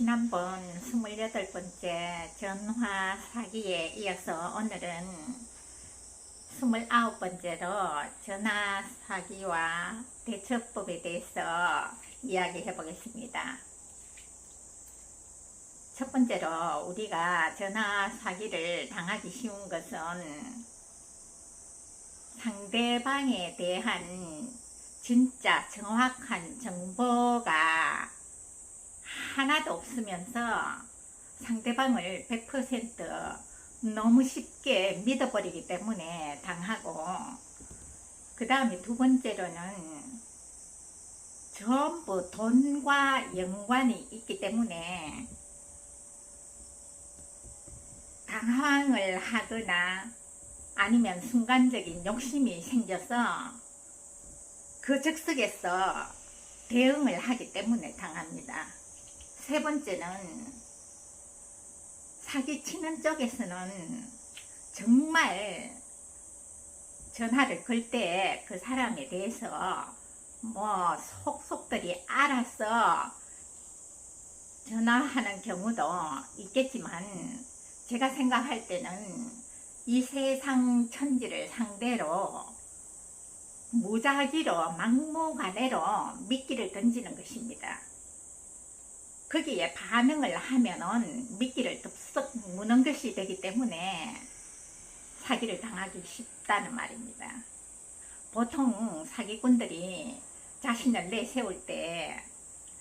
지난번 28번째 전화 사기에 이어서 오늘은 29번째로 전화 사기와 대처법에 대해서 이야기해 보겠습니다. 첫 번째로 우리가 전화 사기를 당하기 쉬운 것은 상대방에 대한 진짜 정확한 정보가 하나도 없으면서 상대방을 100% 너무 쉽게 믿어버리기 때문에 당하고 그 다음에 두 번째로는 전부 돈과 연관이 있기 때문에 당황을 하거나 아니면 순간적인 욕심이 생겨서 그 즉석에서 대응을 하기 때문에 당합니다. 세 번째는 사기치는 쪽에서는 정말 전화를 걸 때 그 사람에 대해서 뭐 속속들이 알아서 전화하는 경우도 있겠지만 제가 생각할 때는 이 세상 천지를 상대로 무작위로 막무가내로 미끼를 던지는 것입니다. 거기에 반응을 하면은 미끼를 덥석 무는 것이 되기 때문에 사기를 당하기 쉽다는 말입니다. 보통 사기꾼들이 자신을 내세울 때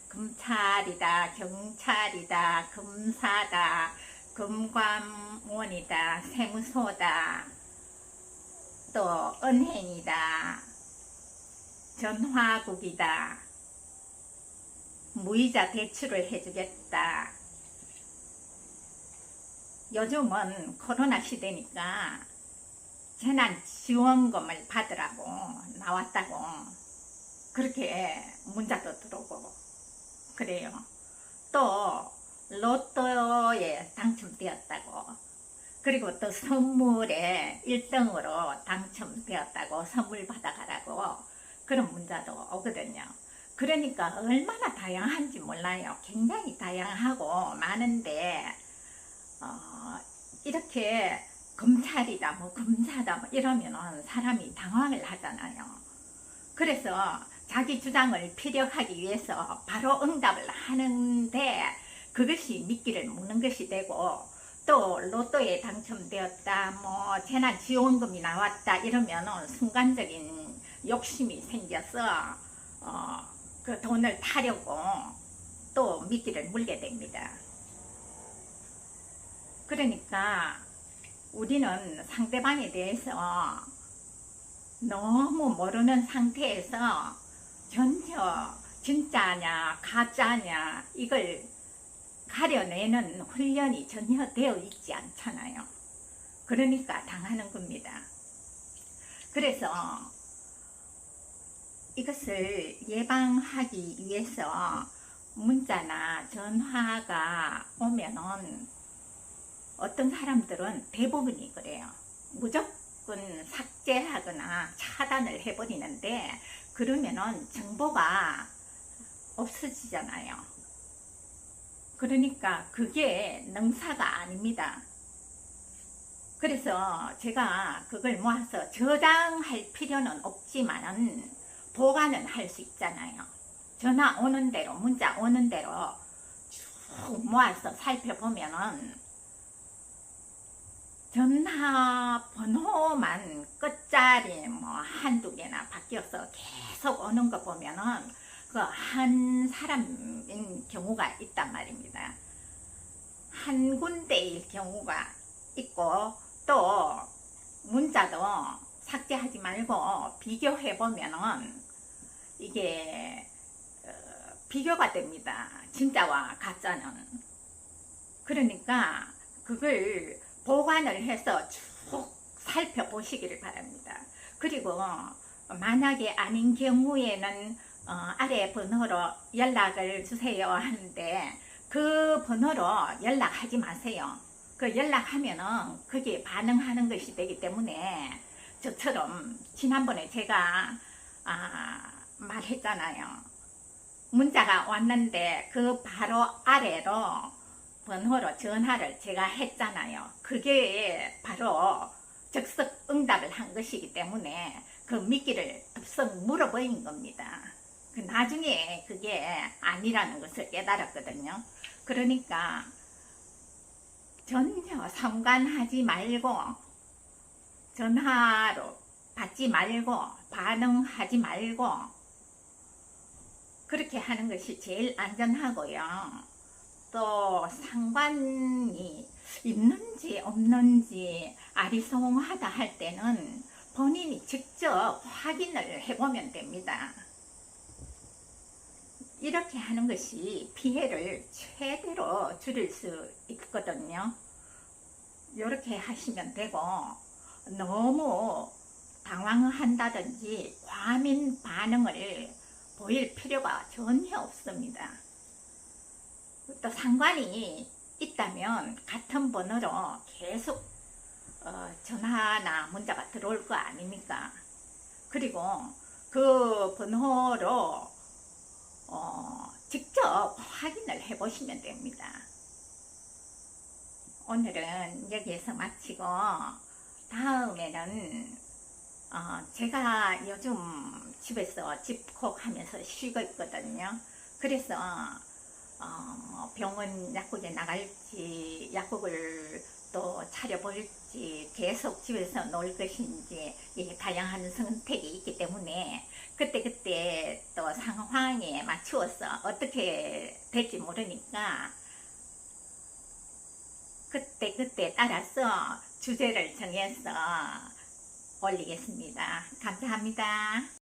검찰이다, 경찰이다, 검사다, 금관원이다, 세무소다, 또 은행이다, 전화국이다, 무이자 대출을 해주겠다. 요즘은 코로나 시대니까 재난 지원금을 받으라고 나왔다고 그렇게 문자도 들어오고 그래요. 또 로또에 당첨되었다고 그리고 또 선물에 1등으로 당첨되었다고 선물 받아가라고 그런 문자도 오거든요. 그러니까 얼마나 다양한지 몰라요. 굉장히 다양하고 많은데 어, 이렇게 검찰이다 뭐 검사다 뭐 이러면은 사람이 당황을 하잖아요. 그래서 자기 주장을 피력하기 위해서 바로 응답을 하는데 그것이 미끼를 묶는 것이 되고 또 로또에 당첨되었다 뭐 재난지원금이 나왔다 이러면은 순간적인 욕심이 생겨서 어, 그 돈을 타려고 또 미끼를 물게 됩니다. 그러니까 우리는 상대방에 대해서 너무 모르는 상태에서 전혀 진짜냐 가짜냐 이걸 가려내는 훈련이 전혀 되어 있지 않잖아요. 그러니까 당하는 겁니다. 그래서 이것을 예방하기 위해서 문자나 전화가 오면은 어떤 사람들은 대부분이 그래요. 무조건 삭제하거나 차단을 해버리는데 그러면은 정보가 없어지잖아요. 그러니까 그게 능사가 아닙니다. 그래서 제가 그걸 모아서 저장할 필요는 없지만은 보관은 할 수 있잖아요. 전화 오는 대로, 문자 오는 대로 쭉 모아서 살펴보면은 전화번호만 끝자리 뭐 한두 개나 바뀌어서 계속 오는 거 보면은 그 한 사람인 경우가 있단 말입니다. 한 군데일 경우가 있고 또 문자도 삭제하지 말고 비교해 보면은 이게 어, 비교가 됩니다. 진짜와 가짜는. 그러니까 그걸 보관을 해서 쭉 살펴보시기를 바랍니다. 그리고 만약에 아닌 경우에는 어, 아래 번호로 연락을 주세요 하는데 그 번호로 연락하지 마세요. 그 연락하면은 그게 반응하는 것이 되기 때문에 저처럼 지난번에 제가 아, 말했잖아요. 문자가 왔는데 그 바로 아래로 번호로 전화를 제가 했잖아요. 그게 바로 즉석 응답을 한 것이기 때문에 그 미끼를 덥석 물어버린 겁니다. 그 나중에 그게 아니라는 것을 깨달았거든요. 그러니까 전혀 상관하지 말고 전화로 받지 말고 반응하지 말고 그렇게 하는 것이 제일 안전하고요. 또 상관이 있는지 없는지 아리송하다 할 때는 본인이 직접 확인을 해보면 됩니다. 이렇게 하는 것이 피해를 최대로 줄일 수 있거든요. 이렇게 하시면 되고 너무 당황한다든지 과민 반응을 보일 필요가 전혀 없습니다. 또 상관이 있다면 같은 번호로 계속 어, 전화나 문자가 들어올 거 아닙니까? 그리고 그 번호로 어, 직접 확인을 해 보시면 됩니다. 오늘은 여기에서 마치고 다음에는 어, 제가 요즘 집에서 집콕 하면서 쉬고 있거든요. 그래서 어, 병원 약국에 나갈지 약국을 또 차려볼지 계속 집에서 놀 것인지 이게 다양한 선택이 있기 때문에 그때 그때 또 상황에 맞추어서 어떻게 될지 모르니까 그때그때 따라서 주제를 정해서 올리겠습니다. 감사합니다.